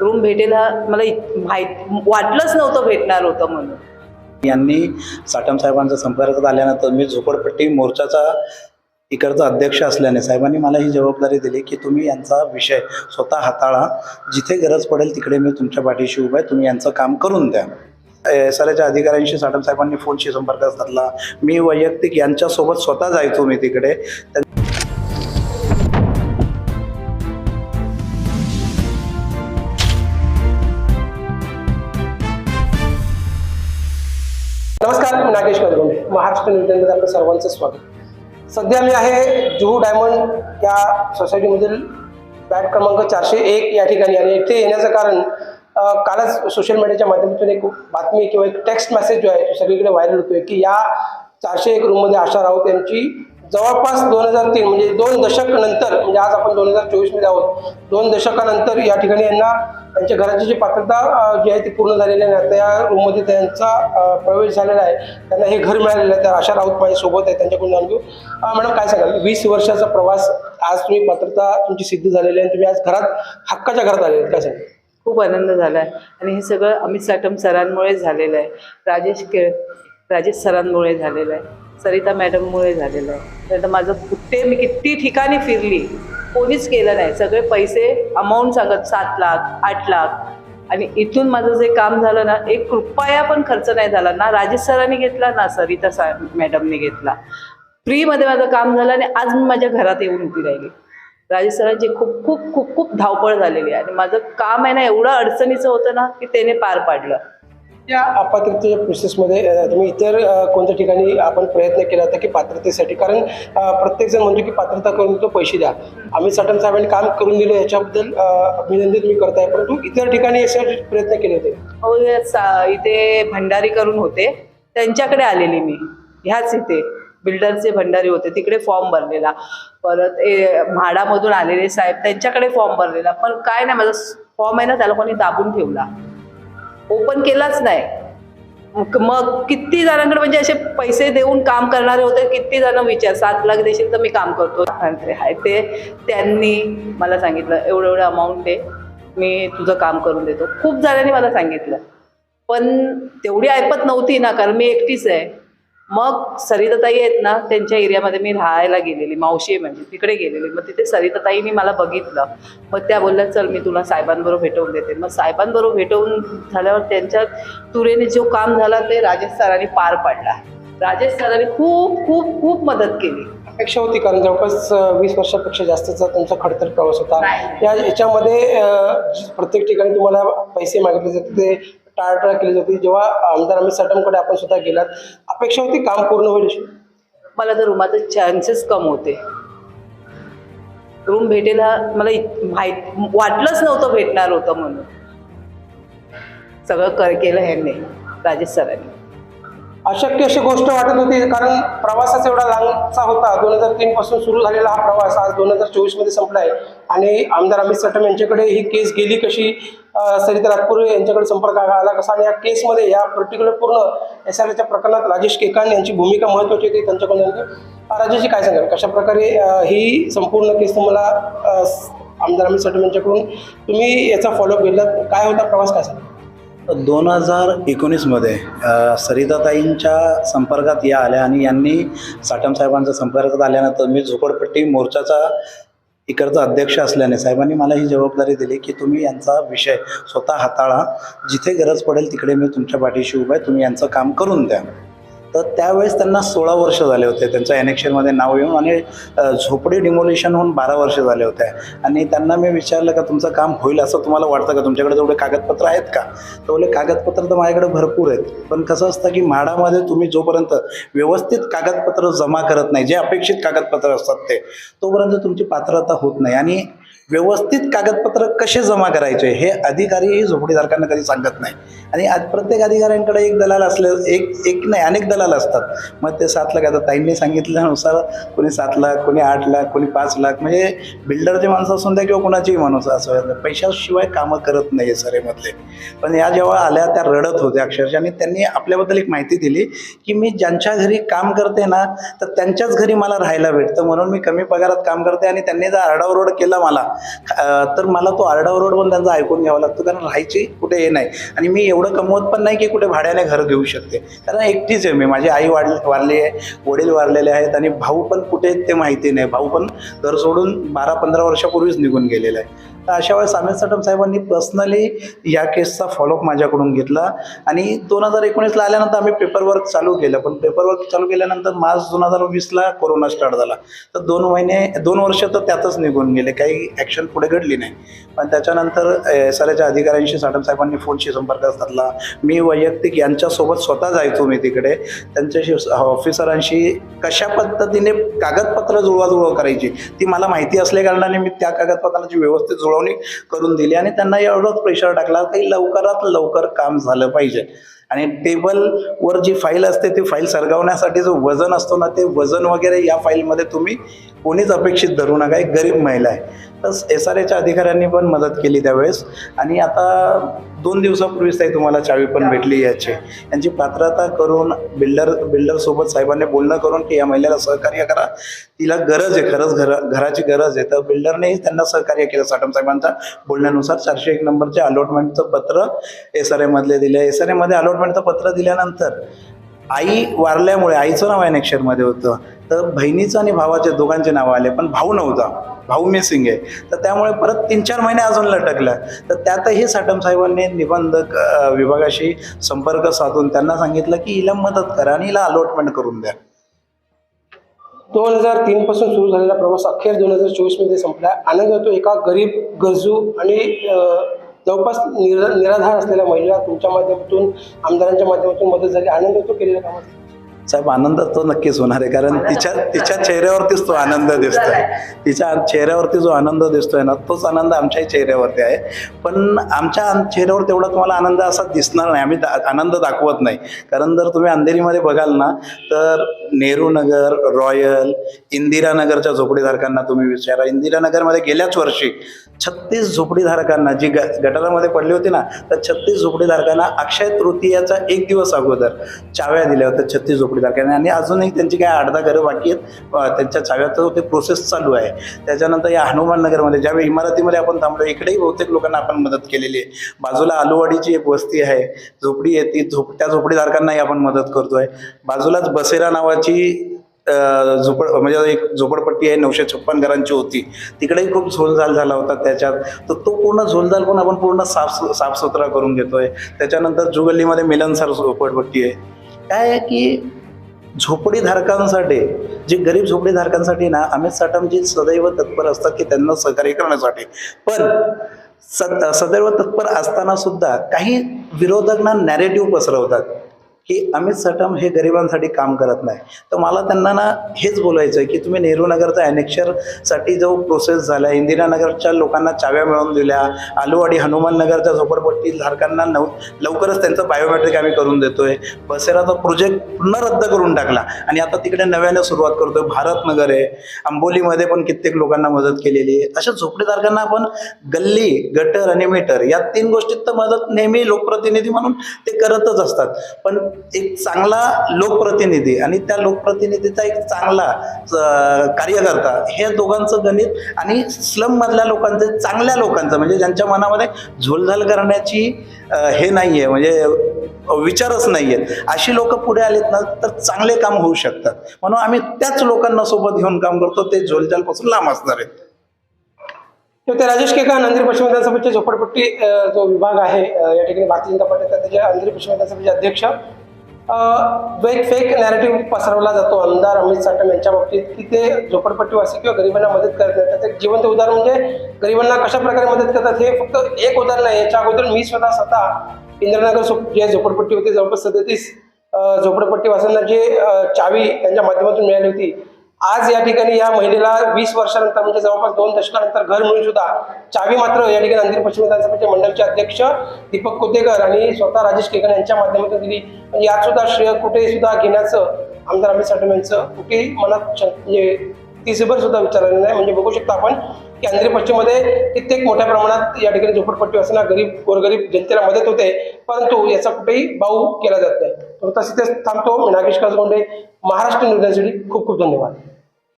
Room भेटेल हा मला इत- माहीत वाटलंच नव्हतं भेटणार होतं म्हणून. यांनी साटम साहेबांचा संपर्कात आल्यानंतर मी झोपडपट्टी मोर्चाचा इकडचा अध्यक्ष असल्याने साहेबांनी मला ही जबाबदारी दिली की तुम्ही यांचा विषय स्वतः हाताळा. जिथे गरज पडेल तिकडे मी तुमच्या पाठीशी उभा आहे. तुम्ही यांचं काम करून द्या. एस आर एच्या अधिकाऱ्यांशी साटम साहेबांनी फोनशी संपर्क साधला. मी वैयक्तिक यांच्यासोबत स्वतः जायचो मी तिकडे. नमस्कार मी नागेश कलगुंडे महाराष्ट्र न्यूजमध्ये आपलं सर्वांचं स्वागत. सध्या मी आहे जुहू डायमंड या सोसायटीमधील बॅट क्रमांक चारशे एक या ठिकाणी आणि इथे येण्याचं कारण कालच सोशल मीडियाच्या माध्यमातून एक बातमी किंवा एक टेक्स्ट मेसेज जो आहे तो सगळीकडे व्हायरल होतोय की या चारशे एक रूममध्ये आशा राऊत यांची जवळपास दोन हजार तीन म्हणजे दोन दशक नंतर म्हणजे आज आपण दोन हजार चोवीसमध्ये आहोत दोन दशकानंतर या ठिकाणी यांना त्यांच्या घराची जी पात्रता जी आहे ती पूर्ण झालेली आहे त्या रूममध्ये त्यांचा प्रवेश झालेला आहे. त्यांना हे घर मिळालेलं आहे तर आशा राऊत माझ्यासोबत आहे त्यांच्याकडून जाणून घेऊ मॅडम काय सांगाल? वीस वर्षाचा प्रवास आज तुम्ही पात्रता तुमची सिद्ध झालेली आहे आणि तुम्ही आज घरात हक्काच्या घरात आलेले आहेत. काय सांगाल? खूप आनंद झाला आहे आणि हे सगळं अमित साटम सरांमुळे झालेलं आहे. राजेश केळ राजेश सरांमुळे झालेलं आहे. सरिता मॅडममुळे झालेलं आहे. तर माझं कुठे मी किती ठिकाणी फिरली कोणीच केलं नाही. सगळे पैसे अमाऊंट सांगत सात लाख आठ लाख. आणि इथून माझं जे काम झालं ना एक रुपया पण खर्च नाही झाला. ना राजेश सरांनी घेतला ना सरिता सा मॅडमने घेतला. फ्रीमध्ये माझं काम झालं आणि आज मी माझ्या घरात येऊन उभी राहिली. राजेश सरांची खूप खूप खूप खूप धावपळ झालेली आहे. आणि माझं काम आहे ना एवढं अडचणीचं होतं ना की त्याने पार पाडलं. या अपात्रतेच्या प्रोसेसमध्ये तुम्ही इतर कोणत्या ठिकाणी आपण प्रयत्न केला होता की पात्रतेसाठी? कारण प्रत्येकजण म्हणतो की पात्रता करून तो पैसे द्या. आम्ही सटन साहेबांनी काम करून दिलं याच्याबद्दल अभिनंदन अभिनंदित मी करताय परंतु इतर ठिकाणी यासाठी प्रयत्न केले होते. हो सा- इथे भंडारी करून होते. त्यांच्याकडे आलेली मी. ह्याच इथे. बिल्डरचे भंडारी होते. तिकडे फॉर्म भरलेला. परत ए म्हाडामधून आलेले साहेब त्यांच्याकडे फॉर्म भरलेला. पण काय नाही माझा फॉर्म आहे ना त्याला कोणी दाबून ठेवला. ओपन केलाच नाही. मग मग किती जणांकडे म्हणजे असे पैसे देऊन काम करणारे होते किती जण विचार सात लाख देशील तर मी काम करतो. आणि आहे ते त्यांनी मला सांगितलं एवढं एवढं अमाऊंट दे मी तुझं काम करून देतो. खूप जणांनी मला सांगितलं. पण तेवढी ऐपत नव्हती ना कारण मी एकटीच आहे. मग सरिताताई आहेत ना त्यांच्या एरियामध्ये मी राहायला गेलेली मावशी आहे म्हणजे तिकडे गेलेली. मग तिथे सरिताताईनी मला बघितलं. मग त्या बोलल्या चल मी तुला साहेबांबरोबर भेटवून देते. मग साहेबांबरोबर भेटवून झाल्यावर त्यांच्या तुरेने जो काम झाला ते राजेश सरांनी पार पाडला. राजेश सरांनी खूप खूप खूप मदत केली. अपेक्षा होती कारण जवळपास वीस वर्षापेक्षा जास्तचा तुमचा खडतर प्रवास होता. या याच्यामध्ये प्रत्येक ठिकाणी तुम्हाला पैसे मागितले जाते ते टाळाटाळ केली जाते. जेव्हा आमदार अमित साटमकडे आपण सुद्धा गेलात अपेक्षा होती काम पूर्ण होईल? मला तर रूमाचे चान्सेस कम होते. रूम भेटेल हा मला इत- माहीत वाटलंच नव्हतं भेटणार होतं म्हणून. सगळं कर केलं ह्यांनी राजेश सरांनी. अशक्य अशी गोष्ट वाटत होती कारण प्रवासाच एवढा लांबचा होता. दोन हजार तीन पासून सुरू झालेला हा प्रवास आज दोन हजार चोवीसमध्ये संपलाय. आणि आमदार अमित सटम यांच्याकडे ही केस गेली कशी? सरिता नागपूर यांच्याकडे संपर्क आला कसा? आणि या केसमध्ये या पर्टिक्युलर पूर्ण एस आर एच्या प्रकरणात राजेश केकान यांची भूमिका महत्वाची होती. त्यांच्याकडून राजेशजी काय सांगाल? कशाप्रकारे ही संपूर्ण केस तुम्हाला आमदार अमित सटम यांच्याकडून तुम्ही याचा फॉलोअप घेतला काय होता? प्रवास काय सांगा दोन हजार एकोणीसमध्ये सरिताताईंच्या संपर्कात या आल्या आणि यांनी साटम साहेबांच्या संपर्कात आल्यानंतर मी झोपडपट्टी मोर्चाचा इकडचा अध्यक्ष असल्याने साहेबांनी मला ही जबाबदारी दिली की तुम्ही यांचा विषय स्वतः हाताळा. जिथे गरज पडेल तिकडे मी तुमच्या पाठीशी उभा आहे तुम्ही यांचं काम करून द्या. तर त्यावेळेस त्यांना सोळा वर्ष झाले होते. त्यांचं एनेक्शनमध्ये नाव येऊन आणि झोपडी डिमोलिशन होऊन बारा वर्ष झाले होते. आणि त्यांना मी विचारलं का तुमचं काम होईल असं तुम्हाला वाटतं का? तुमच्याकडे तेवढे कागदपत्र आहेत का? तर बोले कागदपत्र तर माझ्याकडे भरपूर आहेत. पण कसं असतं की म्हाडामध्ये तुम्ही जोपर्यंत व्यवस्थित कागदपत्र जमा करत नाही जे अपेक्षित कागदपत्र असतात ते तोपर्यंत तुमची पात्रता होत नाही. आणि व्यवस्थित कागदपत्र कसे जमा करायचे हे अधिकारीही झोपडीधारकांना कधी सांगत नाही. आणि आज प्रत्येक अधिकाऱ्यांकडे एक दलाल असले एक एक नाही अनेक दलाल असतात. मग ते सात लाख आता ताईंनी सांगितल्यानुसार कोणी सात लाख कोणी आठ लाख कोणी पाच लाख म्हणजे बिल्डरचे माणसं असून द्या किंवा कोणाचीही माणूस असं पैशाशिवाय कामं करत नाही सरेमधले. पण या जेव्हा आल्या त्या रडत होत्या अक्षरशः. आणि त्यांनी आपल्याबद्दल एक माहिती दिली की मी ज्यांच्या घरी काम करते ना तर त्यांच्याच घरी मला राहायला भेटतं. म्हणून मी कमी पगारात काम करते आणि त्यांनी जर आरडाओरड केला मला तर मला तो आरडाओरड पण त्यांचा ऐकून घ्यावा लागतो कारण राहायची कुठे हे नाही. आणि मी एवढं कमवत पण नाही की कुठे भाड्याने घर घेऊ शकते. कारण एकटीच आहे मी माझी आई वाढ वारली आहे वडील वारलेले आहेत आणि भाऊ पण कुठे आहेत ते माहिती नाही. भाऊ पण घर सोडून बारा पंधरा वर्षापूर्वीच निघून गेलेला आहे. तर अशा वेळेस आमिर सटम साहेबांनी पर्सनली या केसचा फॉलोअप माझ्याकडून घेतला. आणि दोन हजार एकोणीसला आल्यानंतर आम्ही पेपरवर्क चालू केलं. पण पेपरवर्क चालू केल्यानंतर मार्च दोन हजार वीसला कोरोना स्टार्ट झाला. तर दोन महिने दोन वर्ष तर त्यातच निघून गेले. काही ॲक्शन पुढे घडली नाही. पण त्याच्यानंतर एस आर एच्या अधिकाऱ्यांशी साटम साहेबांनी फोनशी संपर्क साधला. मी वैयक्तिक यांच्यासोबत स्वतः जायचो मी तिकडे. त्यांच्याशी ऑफिसरांशी कशा पद्धतीने कागदपत्र जुळवाजुळव करायची ती मला माहिती असल्या कारणाने मी त्या कागदपत्रांची व्यवस्थित जुळवणी करून दिली आणि त्यांना एवढंच प्रेशर टाकला की लवकरात लवकर काम झालं पाहिजे. आणि टेबलवर जी फाईल असते ती फाईल सरगावण्यासाठी जो वजन असतो ना ते वजन वगैरे या फाईलमध्ये तुम्ही कोणीच अपेक्षित धरू नका. एक गरीब महिला आहे. एस आर एच्या अधिकाऱ्यांनी पण मदत केली त्यावेळेस. आणि आता दोन दिवसापूर्वीच ताई तुम्हाला चावी पण भेटली याची. यांची पात्रता करून बिल्डर बिल्डरसोबत साहेबांनी बोलणं करून की या महिलेला सहकार्य करा. तिला गरज आहे खरंच घर घराची गरज आहे. तर बिल्डरनेही त्यांना सहकार्य केलं साटम साहेबांच्या बोलण्यानुसार. चारशे एक नंबरचे अलॉटमेंटचं पत्र एस आर एमधले दिलं. एस आर एमध्ये अलॉटमेंटचं पत्र दिल्यानंतर आई वारल्यामुळे आईचं नाव ॲनेक्शरमध्ये होतं. तर बहिणीचं आणि भावाचे दोघांचे नावं आले पण भाऊ नव्हता. भाऊ मिसिंग आहे. तर त्यामुळे परत तीन चार महिने अजून लटकलं. तर त्यातही साटम साहेबांनी निबंधक विभागाशी संपर्क साधून त्यांना सांगितलं की हिला मदत करा आणि हिला अलॉटमेंट करून द्या. दोन हजार तीन पासून सुरू झालेला प्रवास अखेर दोन हजार चोवीसमध्ये संपला. आनंद होतो एका गरीब गरजू आणि जवळपास निर निराधार असलेल्या महिला तुमच्या माध्यमातून आमदारांच्या माध्यमातून मदत झाली. आनंद होतो केलेल्या कामात साहेब आनंद तो नक्कीच होणार आहे कारण तिच्या तिच्या चेहऱ्यावरतीच तो आनंद दिसतोय. तिच्या चेहऱ्यावरती जो आनंद दिसतोय ना तोच आनंद आमच्याही चेहऱ्यावरती आहे. पण आमच्या चेहऱ्यावर तेवढा तुम्हाला आनंद असा दिसणार नाही. आम्ही दा- आनंद दाखवत नाही. कारण जर तुम्ही अंधेरीमध्ये बघाल ना तर नेहरू नगर रॉयल इंदिरानगरच्या झोपडीधारकांना तुम्ही विचारा. इंदिरानगरमध्ये गेल्याच वर्षी छत्तीस झोपडीधारकांना जी ग गटारामध्ये पडली होती ना तर छत्तीस झोपडीधारकांना अक्षय तृतीयाचा एक दिवस अगोदर चाव्या दिल्या होत्या छत्तीस झोपडीधारकांना आणि अजूनही त्यांची काय अर्धा घरं बाकी आहेत. त्यांच्या चाव्याचं ते प्रोसेस चालू आहे. त्याच्यानंतर या हनुमान नगरमध्ये ज्यावेळी इमारतीमध्ये आपण थांबलो इकडेही बहुतेक लोकांना आपण मदत केलेली आहे. बाजूला आलूवाडीची एक वस्ती आहे. झोपडी आहे ती झोप त्या झोपडीधारकांनाही आपण मदत करतोय बाजूलाच बसेरा नावाची झोपड म्हणजे एक झोपडपट्टी आहे नऊशे छप्पन घरांची होती. तिकडेही खूप झोलझाल झाला होता त्याच्यात. तर तो पूर्ण झोलझाल पण आपण पूर्ण साफ साफसुथरा करून घेतोय. त्याच्यानंतर जुगल्लीमध्ये मिलनसार झोपडपट्टी आहे. काय आहे की झोपडीधारकांसाठी जे गरीब झोपडीधारकांसाठी ना अमित साटमजी सदैव तत्पर असतात की त्यांना सहकार्य करण्यासाठी. पण सद सदैव तत्पर असताना सुद्धा काही विरोधक ना नॅरेटिव्ह पसरवतात. की अमित सटम हे गरिबांसाठी काम करत नाही. तर मला त्यांना ना हेच बोलायचं आहे की तुम्ही नेहरू नगरचा ॲनेक्शरसाठी जो प्रोसेस झाला इंदिरानगरच्या लोकांना चाव्या मिळवून दिल्या आलूवाडी हनुमाननगरच्या झोपडपट्टी धारकांना नव लवकरच त्यांचं बायोमेट्रिक आम्ही करून देतोय. बसेराचा प्रोजेक्ट पुन्हा रद्द करून टाकला. आणि आता तिकडे नव्याने सुरुवात करतोय. भारतनगर आहे. आंबोलीमध्ये पण कित्येक लोकांना मदत केलेली आहे. अशा झोपडीधारकांना आपण गल्ली गटर आणि मीटर या तीन गोष्टीत तर मदत नेहमी लोकप्रतिनिधी म्हणून ते करतच असतात. पण एक चांगला लोकप्रतिनिधी आणि त्या लोकप्रतिनिधीचा एक चांगला कार्यकर्ता हे दोघांचं गणित आणि स्लम मधल्या लोकांचं चांगल्या लोकांचं म्हणजे ज्यांच्या मनामध्ये झोलझाल करण्याची हे हे नाहीये म्हणजे विचारच नाहीयेत अशी लोक पुढे आलेत ना तर चांगले काम होऊ शकतात. म्हणून आम्ही त्याच लोकांना सोबत घेऊन काम करतो ते झोलझालपासून लांब असणार आहेत. ते राजेश केकान अंधेरी पश्चिम विधानसभेचे झोपडपट्टी जो विभाग आहे या ठिकाणी भारतीय जनता पार्टीचा त्याचे अंधेरी पश्चिम विधानसभेचे अध्यक्ष एक फेक नॅरेटिव्ह पसरवला जातो आमदार अमित साटम यांच्या बाबतीत की ते झोपडपट्टीवासी किंवा गरिबांना मदत करत नाही. त्याचं एक जिवंत उदाहरण म्हणजे गरिबांना कशा प्रकारे मदत करतात हे फक्त एक उदाहरण आहे याच्या अगोदर मी स्वतः स्वतः इंद्रनगर झोप जे झोपडपट्टी होती जवळपास सदतीस झोपडपट्टीवासांना जे चावी त्यांच्या माध्यमातून मिळाली होती आज या ठिकाणी या महिलेला वीस वर्षानंतर म्हणजे जवळपास दोन दशकानंतर घर मिळून सुद्धा चावी मात्र या ठिकाणी अंधेरी पश्चिम विधानसभेचे मंडळचे अध्यक्ष दीपक कुतेकर आणि स्वतः राजेश केकर यांच्या माध्यमातून दिली. म्हणजे यात सुद्धा श्रेय कुठे सुद्धा घेण्याचं आमदार अमित साठम यांचं कुठेही मनात म्हणजे तिसभर सुद्धा विचारलेलं नाही. म्हणजे बघू शकतो आपण की अंधेरी पश्चिममध्ये कित्येक मोठ्या प्रमाणात या ठिकाणी झोपडपट्टी असताना गरीब गोरगरीब जनतेला मदत होते. परंतु याचा कुठेही बाऊ केला जात नाही. तर तसे थांबतो मी नागेश काजगोंडे महाराष्ट्र न्यूज खूप खूप धन्यवाद.